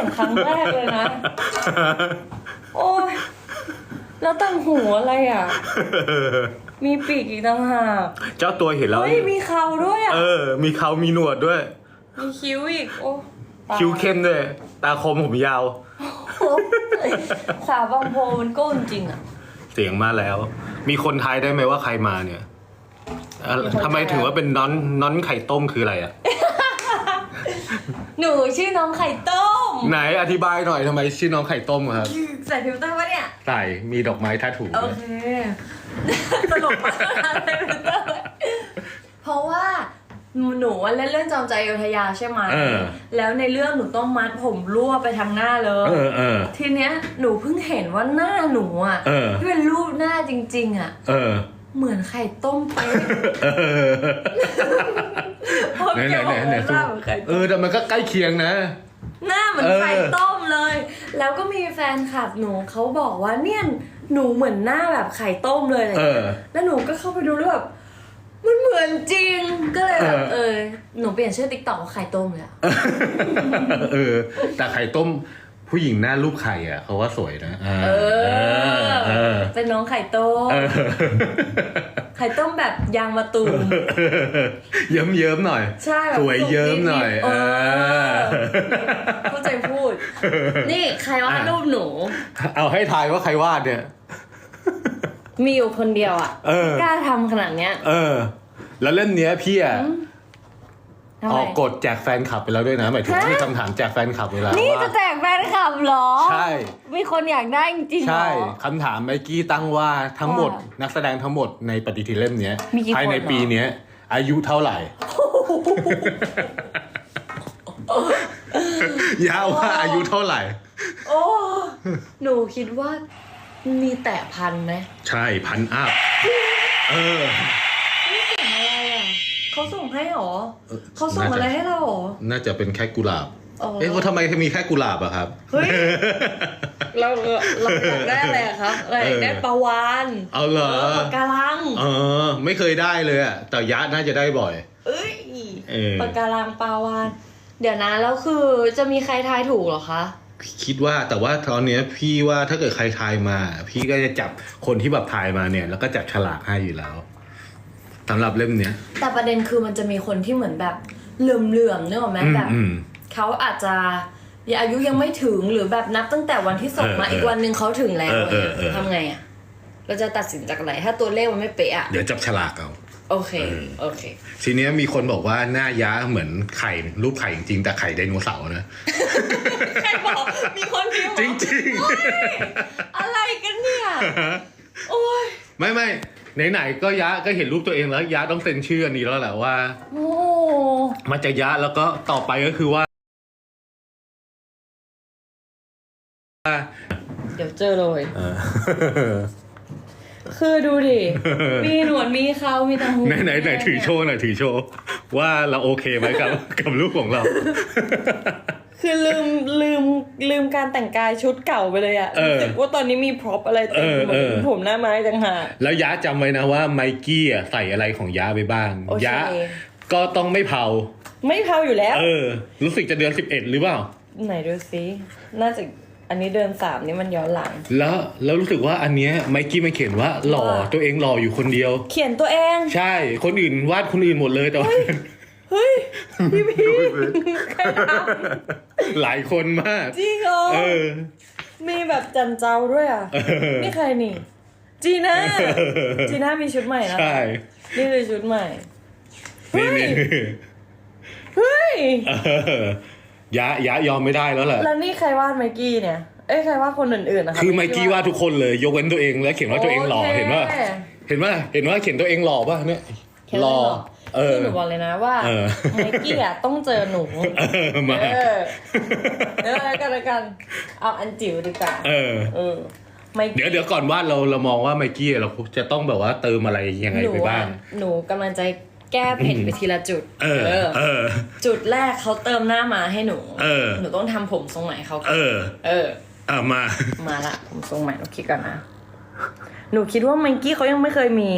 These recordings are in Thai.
ห็นครั้งแรกเลยนะ โอ้ยแล้วตั้งหูอะไรอะ มีปีกอีกต่างหากเจ้าตัวเห็นแล้ว เฮ้ยมีเขาด้วยอะ เออ มีเขามีหนวดด้วย มีคิ้วอีก โอ้ตายคิ้วเข้มด้วย ตาคมผมยาว โอ้ยสาวบางโพมันโก้จริงอะ เสียงมาแล้ว มีคนทายได้ไหมว่าใครมาเนี่ยอะมีคนทำไมทายถึงว่าเป็นน้อนน้อนไข่ต้มคืออะไรอะ หนูชื่อน้องไข่ต้ม ไหนอธิบายหน่อยทำไมชื่อน้องไข่ต้มครับ ใส่ฟิลเตอร์ปะเนี่ย ใส่มีดอกไม้ท่าถูโอเคตลกมากใส่ฟิลเตอร์เพราะว่าหนูอะเล่นเรื่องจอมใจอยุธยาใช่ไหมเออแล้วในเรื่องหนูต้องมัดผมรวบไปทางหน้าเลยเออเออทีเนี้ยหนูเพิ่งเห็นว่าหน้าหนูอะเออที่เป็นรูปหน้าจริง ๆ อะเออเหมือนไข่ต้มเป๊ะเออเพราะ ไหนแกไหนบอกไหนไหนว่าหน้าเหมือนไข่เอต้มอแต่มันก็ใกล้เคียงนะ หน้าเหมือนเออไข่ต้มเลย แล้วก็มีแฟนคลับหนูเขาบอกว่าเนี่ยหนูเหมือนหน้าแบบไข่ต้มเลยอะไรเอเงี้ยอแล้วหนูก็เข้าไปดูแล้วแบบมันเหมือนจริงก็เลยแบบเออเออหนูเปลี่ยนชื่อติ๊กต็อกว่าไข่ต้มเลยอะเออ แต่ไข่ต้มผู้หญิงหน้ารูปไข่อะเขาว่าสวยนะอ่าเออเออ เป็นน้องไข่ต้มเออ ไข่ต้มแบบยางมะตูมเยิ้มเยิ้มๆหน่อย ใช่แบบสวยเยิ้มหน่อยเอเอออเข้าใจพูด นี่ใครวาดอะรูปหนู เอาให้ทายว่าใครวาดเนี่ย มีอยู่คนเดียวอะเออกล้าทำขนาดเนี้ย เออ แล้วเล่มเนี้ยพี่อะทำไม ออกกฎแจกแฟนคลับไปแล้วด้วยนะหมายถึงฮะมีคำถามแจกแฟนคลับเวลานี่ว่าจะแจกแฟนคลับเหรอ ใช่ มีคนอยากได้จริงๆเหรใช่อคำถามไมกี้ตั้งว่าทั้งหมดว่านักแสดงทั้งหมดในปฏิทินเล่มเนี้ยมีกี่ภายในคนเหรอปีเนี้ย อายุเท่าไหร่ ยาวว่าอายุเท่าไหร่ โอ้ หนูคิดว่ามีแต่พันไหม ใช่พันอัพเออ นี่ส่งอะไรอะ เขาส่งให้หรอเออเขาส่งอะไรให้เราหรอ น่าจะเป็นแค่กุหลาบอ๋อเอ๊ะว่าทำไมมีแค่กุหลาบอะครับ เฮ้ย เราเราอยากได้อะไรอะครับเราอยากได้ปลาวานเอาเหรอปากการัง เออ ไม่เคยได้เลยอะแต่ยะน่าจะได้บ่อย เอ้ยเออปากการังปลาวาน เดี๋ยวนะแล้วคือจะมีใครทายถูกเหรอคะคิดว่าแต่ว่าตอนเนี้ยพี่ว่าถ้าเกิดใครทายมา พี่ก็จะจับคนที่แบบทายมาเนี่ย แล้วก็จับฉลากให้อยู่แล้ว สำหรับเล่มเนี้ย แต่ประเด็นคือมันจะมีคนที่เหมือนแบบเหลื่อมๆเนกอะไหมอืมแบบอืมเขาอาจจะอายุยังไม่ถึงหรือแบบนับตั้งแต่วันที่ส่งมาเออเอออีกวันหนึ่งเขาถึงแล้วเออเออเออทำไงอะเราจะตัดสินจากอะไร ถ้าตัวเลขมันไม่เป๊ะอะเดี๋ยวจับฉลากเอาโอเคเออโอเค ทีเนี้ยมีคนบอกว่าหน้ายะเหมือนไข่รูปไข่จริงๆแต่ไข่ไดโนเสาร์นะใครบอกมีคนพิมพ์จเหรอริงอะไรกันเนี่ยโอ้ยๆไม่ไม่ ไหนๆก็ยะก็เห็นรูปตัวเองแล้วยะต้องเซ็นชื่ออันนี้แล้วแหละว่า โอ้มันจะยะแล้วก็ต่อไปก็คือว่า เดี๋ยวเจอเลยเออคือดูดิ มีหนวดมีเขามีตาหูไหนไหนไหนถือโชว์หน่อยถือโชว์ว่าเราโอเคไหมกับ กับรูปของเรา คือลืมลืมลืมการแต่งกายชุดเก่าไปเลยอะเออรู้สึกว่าตอนนี้มีพร็อพอะไรเต็มไปหมดเออเออผมหน้าไม้ต่างหากแล้วยะจำไว้นะว่าไมกี้อะใส่อะไรของยะไปบ้างโอเคยะก็ต้องไม่เผา ไม่เผาอยู่แล้ว เออ รู้สึกจะเดือนสิบเอ็ดหรือเปล่า ไหนดูซิน่าจะอันนี้เดินสามนี่มันย้อนหลัง แล้วแล้วรู้สึกว่าอันเนี้ยไมกี้มันเขียนว่าหล่อว่าตัวเองหล่ออยู่คนเดียว เขียนตัวเอง ใช่ คนอื่นวาดคนอื่นหมดเลยแต่ว่า เฮ้ย พี่พี่ใครทหลายคนมากำจริงเหรอเออ มีแบบจันเจ้าด้วยอะเออนี่ใครนี่ จีน่า จีน่ามีชุดใหม่นะใช่ นี่คือชุดใหม่ นี่นี่เฮ้ย เออยะยะยอมไม่ได้แล้วแหละ แล้วนี่ใครวาดไมกี้เนี่ย เอ้ยใครวาดคนอื่นๆนะคะคือไมกี้วาดทุกคนเลย ยกเว้นตัวเองแล้วเขียนว่าตัวเองหล่อโคเห็นว่า เห็นว่าเห็นว่าเขียนตัวเองหล่อป่ะเนี่ย เขียนหล่อเลยเหรเอ อคือหนูบอกเลยนะว่าเออไมกี้อะต้องเจอหนูเออมาเออเดี๋ยวแล้วกันแล้วกันเอาอันจิ๋วดีกว่าเออเออไมเดี๋ยวกี้เดี๋ยวก่อนวาดเราเรามองว่าไมกี้เราจะต้องแบบว่าเติมอะไรยังไงหนูไปบ้าอะงหนูกำลังจะแก้เผ็ดไปทีละจุด เออ เออ จุดแรกเขาเติมหน้ามาให้หนู เออ หนูต้องทำผมทรงไหนเขาเออ เอออะมา มาละผมทรงใหม่หนูคิดก่อนนะ หนูคิดว่าไมกี้เขายังไม่เคยมี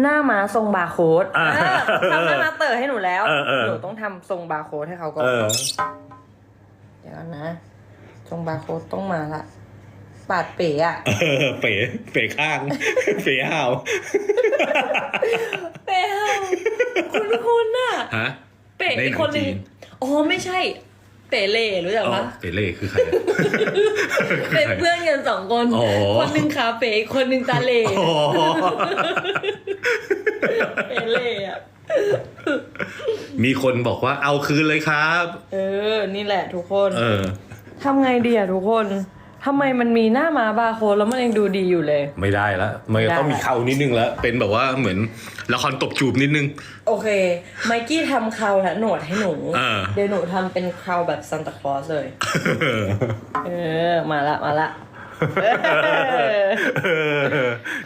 หน้าม้าทรงบาร์โค้ดอ่าอ่าเขาทำหน้าม้าเต๋อให้หนูแล้ว เออเออ หนูต้องทำทรงบาร์โค้ดให้เขาก่อน เออ เดี๋ยวก่อนนะตรงบาร์โค้ดต้องมาละ ปาดเป๋อะ เออเป๋เป๋ข้าง เป๋ห้าวเป๋คุณคุณน่ะ ฮะเป๋ในอีหกนังคนหนึงจีนอ๋อไม่ใช่ เป๋เล่รู้จักอ๋อปะเป๋เล่คือใครเป็นเพื่อนกันสองคน อ๋อ คนหนึ่งขาเป๋อีกคนหนึ่งตาเล่ อ๋อ เป๋เล่อะมีคนบอกว่าเอาคืนเลยครับ เออ นี่แหละทุกคนเออทำไงดีอะทุกคนทำไมมันมีหน้ามาบาร์โค้ดแล้วมันยังดูดีอยู่เลย ไม่ได้ละมันจะต้องมีเขานิดนึงแล้ว เป็นแบบว่าเหมือนละครตบจูบนิดนึง โอเค ไมกี้ทำเคราและหนวดให้หนูอ่าเดี๋ยวหนูทำเป็นเคราแบบซานตาคลอสเลย เออ มาละมาละ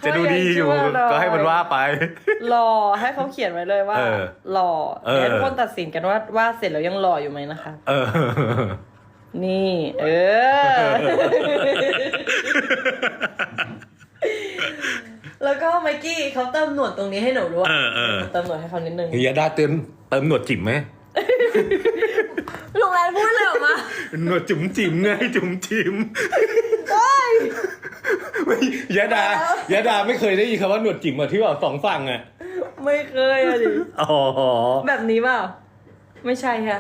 จะดูดีอยู่ก็ให้มันว่าไปหล่อให้เขาเขียนไว้เลยว่าเออหล่อเออเดี๋ยวทุกคนตัดสินกันว่าว่าเสร็จแล้วยังหล่ออยู่ไหมนะคะเออนี่ เออ แล้วก็ไมกี้เขาเติมหนวดตรงนี้ให้หนูด้วยเติมหนวดให้เขานิดนึงยาดาเติมเติมหนวดจิ๋มไหมลุงแอนพูดเลยออกมาหนวดจุ๋มจิ๋มไงจุ๋มจิ๋ม ยาดายาดาไม่เคยได้ยินคำว่าหนวดจิ๋มอะที่ว่าสองฝั่งอะไม่เคยอะดิอ๋อแบบนี้เปล่าไม่ใช่ค่ะ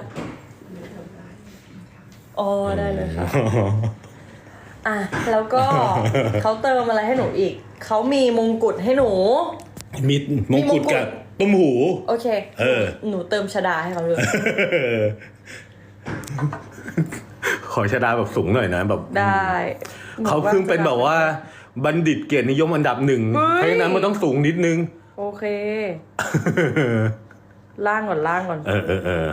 อ๋อได้เลยค่ะอะแล้วก็เขาเติมอะไรให้หนูอีก เขามีมงกุฎให้หนู มีมงกุฎกับต้มหู โอเค เออ หนูเติมชดาให้เขาเลยขอชาดาแบบสูงหน่อยนะแบบได้หเขาเพิ่งเป็นแบบว่า บัณฑิตเกียรตินิยมอันดับหนึ่ง เฮ้ย เพราะฉะนั้นมันต้องสูงนิดนึง โอเค ล่างก่อนล่างก่อน เออเออเออ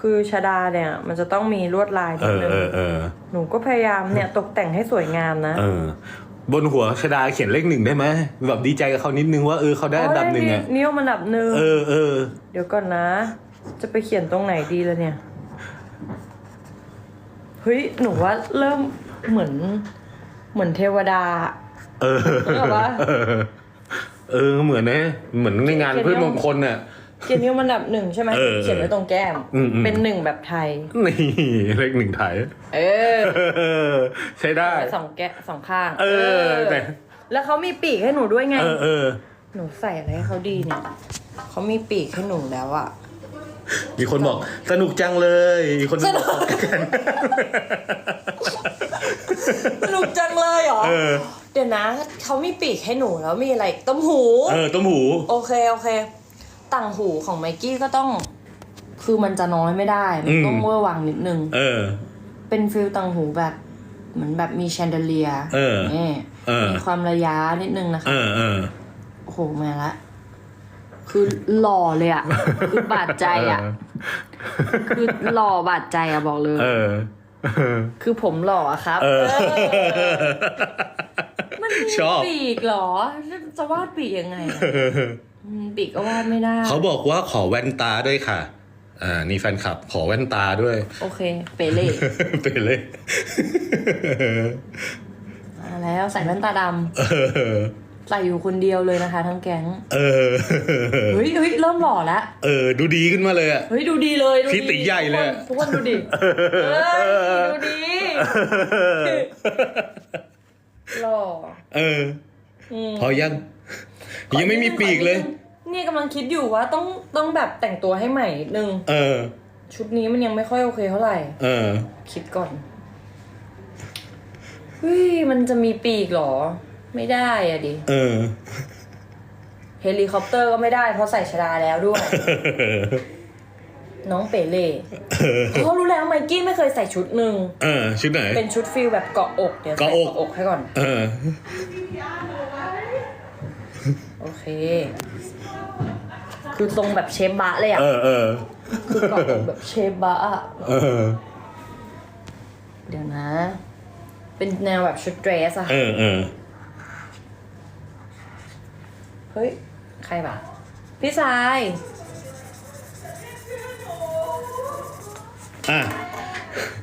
คือชดาเนี่ย มันจะต้องมีลวดลายเอนิดอนึงเออเออหนูก็พยายามเนี่ยตกแต่งให้สวยงามนะเออบนหัวชาดาเขียนเลขหนึ่งได้ไหมแบบดีใจกับเขานิดนึงว่าเออเขาได้อันดับหนึ่งอะนิยมอันดับหนึ่งเออเออเดี๋ยวก่อนนะ จะไปเขียนตรงไหนดีแล้วเนี่ยเฮ้ยหนูว่าเริ่มเหมือน เหมือนเทวดา เออนึกออกปะเออเออเหมือนนะเหมือนในงานเขียนพืชมงคลน่ะเกียรตินิยมอันดับหนึ่งใช่ไหมเออเขียนไว้ตรงแก้มอืมอืมเป็นหนึ่งแบบไทย นี่เลขหนึ่งไทย เออเออใช้ได้สองแกะสองข้าง เออแต่แล้วเขามีปีกให้หนูด้วยไง เออเออหนูใส่อะไรให้เขาดีเนี่ยเขามีปีกให้หนูแล้วอะมีคนบอกสนุกจังเลย อีกคนสนุกบอกกัน สนุกจังเลยเหรอ เออ เดี๋ยวนะเขามีปีกให้หนูแล้วมีอะไรอีกต้มหู เออ ต้มหู โอเค โอเค ต่างหูของไมกี้ก็ต้อง คือมันจะน้อยไม่ได้ มันต้องเวอร์วังนิดนึง เออ เป็นฟิลต่างหูแบบเหมือนแบบมีแชนเดเลียเออนี่เออมีความระยะนิดนึงนะคะ เออเออโอ้โหมาละ คือหล่อเลยอะคือบาดใจอะคือหล่อบาดใจอะบอกเลย เออ คือผมหล่ออะครับเออเออมันมีชอบปีกเหรอ จะวาดปีกยังไงอะอืมปีกก็วาดไม่ได้ เขาบอกว่าขอแว่นตาด้วยค่ะ อ่า นี่แฟนคลับขอแว่นตาด้วย โอเค เปเล่ไปเลยมาแล้วใส่แว่นตาดเออำ ใส่อยู่คนเดียวเลยนะคะ ทั้งแก๊ง เออ เฮ้ยเฮ้ยเริ่มหล่อแล้วเออ ดูดีขึ้นมาเลยอะเฮ้ยดูดีเลยดูดีพี่ตีใหญ่เลย ทุกคนทุกคนดูดิเฮ้ยดูดี หล่อเออ อืมพอยัง ยังไม่มีปีกเลยเนี่ยกำลังคิดอยู่ว่าต้องต้องแบบแต่งตัวให้ใหม่นิดนึง เออ ชุดนี้มันยังไม่ค่อยโอเคเท่าไหร่ เออ คิดก่อน เฮ้ย มันจะมีปีกเหรอ ไม่ได้อะดิ เออ เฮลิคอปเตอร์ก็ไม่ได้เพราะใส่ชดาแล้วด้วย น้องเปเล่เขารู้แล้วไมกี้ไม่เคยใส่ชุดหนึ่งเออ ชุดไหน เป็นชุดฟิลแบบเกาะอก เดี๋ยวใส่เกาะอก เกาะอกให้ก่อน เออ โอเค คือทรงแบบเชฟบะเลยอะ เออเออคือเกาะอกแบบเชฟบะอะเออเดี๋ยวนะ เป็นแนวแบบชุดเดรสอะ เออเออ เฮ้ย ใครบะพี่สาย อะ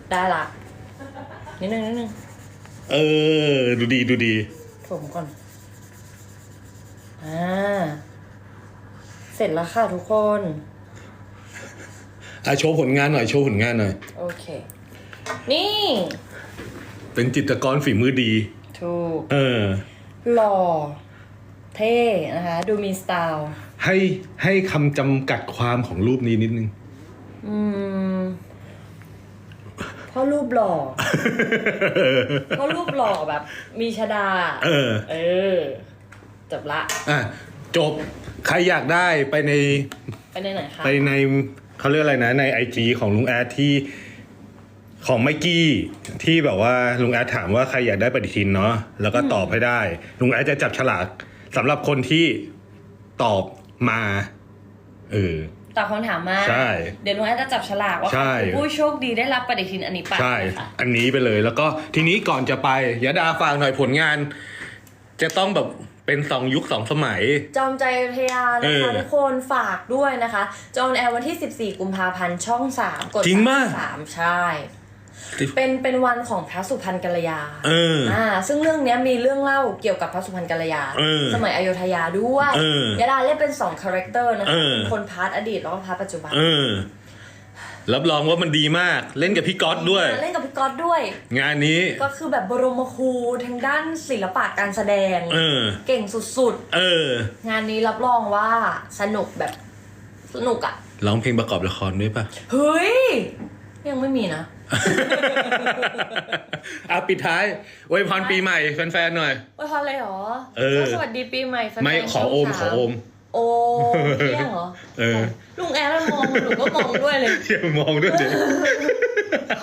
ได้ละ นิดนึงนิดนึงเออ ดูดีดูดีถมก่อน อ่า เสร็จแล้วค่ะทุกคน อะโชว์ผลงานหน่อยโชว์ผลงานหน่อย โอเค นี่ เป็นจิตรกรฝีมือดี ถูก เออ หล่อ เท่นะคะ ดูมีสไตล์ให้ให้คำจำกัดความของรูปนี้นิดนึง อืมเพราะรูปหล่อเพราะรูปหล่อแบบ มีชดา เออ เออ จบละ อะ จบ ใครอยากได้ไปใน ไปในไหนคะ ไปในเขาเรียกอะไรนะ ในไอจของลุงแอดที่ของไมกี้ที่แบบว่าลุงแอดถามว่าใครอยากได้ปฏิทินเนาะแล้วก็ตอบให้ได้ ลุงแอดจะจับฉลาก สำหรับคนที่ตอบมาเออตอบคำถามมาใช่ เดี๋ยวลุงแอดจะจับฉลากว่าใช่ใครคือผู้โชคดีได้รับปฏิทินอันนี้ไปใช่นะคะอันนี้ไปเลย แล้วก็ทีนี้ก่อนจะไปยะดาฝากหน่อยผลงาน จะต้องแบบเป็นสองยุคสองสมัย จอมใจอยุทยานะเอคะอทุกคนฝากด้วยนะคะ จอมแอร์วันที่ 14 กุมภาพันธ์ช่อง 3 กดจริงมากสามใช่ เป็นเป็นวันของพระสุพรรณกัลยาเอออ่า ซึ่งเรื่องเนี้ยมีเรื่องเล่าเกี่ยวกับพระสุพรรณกัลยาเออสมัยอยุธยาด้วยเออยาดาเล่นเป็น2คาแรคเตอร์นะเอคะอเป็นคนพาร์ทอดีตแล้วก็พาร์ทปัจจุบันเออรับรองว่ามันดีมากเล่นกับพี่ก๊อตด้วย เล่นกับพี่ก๊อตด้วย งานนี้ก็คือแบบบรมครูทางด้านศิลปะการแสดงเออเก่งสุดเออๆงานนี้รับรองว่าสนุกแบบสนุกอะร้องเพลงประกอบละครด้วยปะเฮ้ยยังไม่มีนะ เอาปิดท้ายอวยพรปีใหม่แฟนๆหน่อยว่าพออะไรหรอเออก็สวัสดีปีใหม่แฟนๆไม่ขอโอมช่งขอสาโอม โอเที่ยงเหรอเออลุงแอร์แล้วมองหนูก็มองด้วยเลยอย่ามองด้วยเดี๋ยว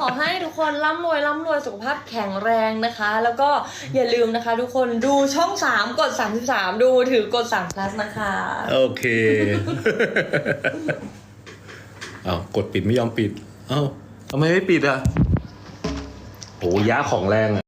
ขอให้ทุกคนร่ำรวยร่ำรวยสุขภาพแข็งแรงนะคะ แล้วก็อย่าลืมนะคะ ทุกคนดูช่อง 3 กด 33 ดูถือกด3 plus นะคะ โอเคเอากดปิดไม่ยอมปิด เอ้า ทำไมไม่ปิดอะโหยาของแรงอะ